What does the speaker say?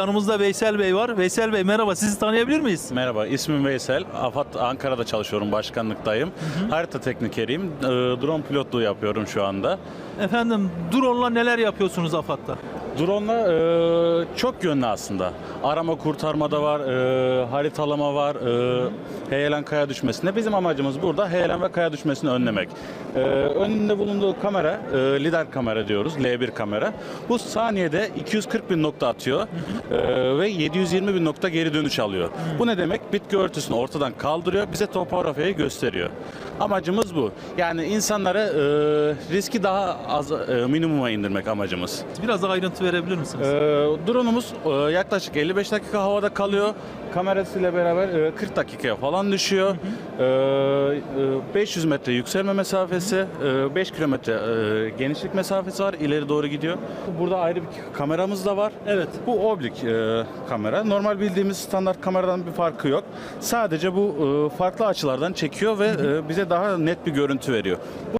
Yanımızda Veysel Bey var. Veysel Bey merhaba sizi tanıyabilir miyiz? Merhaba, ismim Veysel. AFAD Ankara'da çalışıyorum, başkanlıktayım. Harita teknikeriyim. Ee, Drone pilotluğu yapıyorum şu anda. Efendim drone'la neler yapıyorsunuz AFAD'da? Drone'la e, çok yönlü aslında. Arama kurtarma da var, e, haritalama var, e, heyelan kaya düşmesinde. Bizim amacımız burada heyelan ve kaya düşmesini önlemek. E, önünde bulunduğu kamera, e, lidar kamera diyoruz, L1 kamera. Bu saniyede 240 bin nokta atıyor e, ve 720 bin nokta geri dönüş alıyor. Bu ne demek? Bitki örtüsünü ortadan kaldırıyor, bize topografyayı gösteriyor. Amacımız bu. Yani insanlara e, riski daha az, e, minimuma indirmek amacımız. Biraz daha ayrıntı verebilir misiniz? Ee, drone'umuz e, yaklaşık 55 dakika havada kalıyor. Kamerasıyla beraber e, 40 dakikaya falan düşüyor. Ee, e, 500 metre yükselme mesafesi, e, 5 kilometre e, genişlik mesafesi var. İleri doğru gidiyor. Burada ayrı bir kameramız da var. Evet. Bu oblik e, kamera. Normal bildiğimiz standart kameradan bir farkı yok. Sadece bu e, farklı açılardan çekiyor ve e, bize daha net bir görüntü veriyor.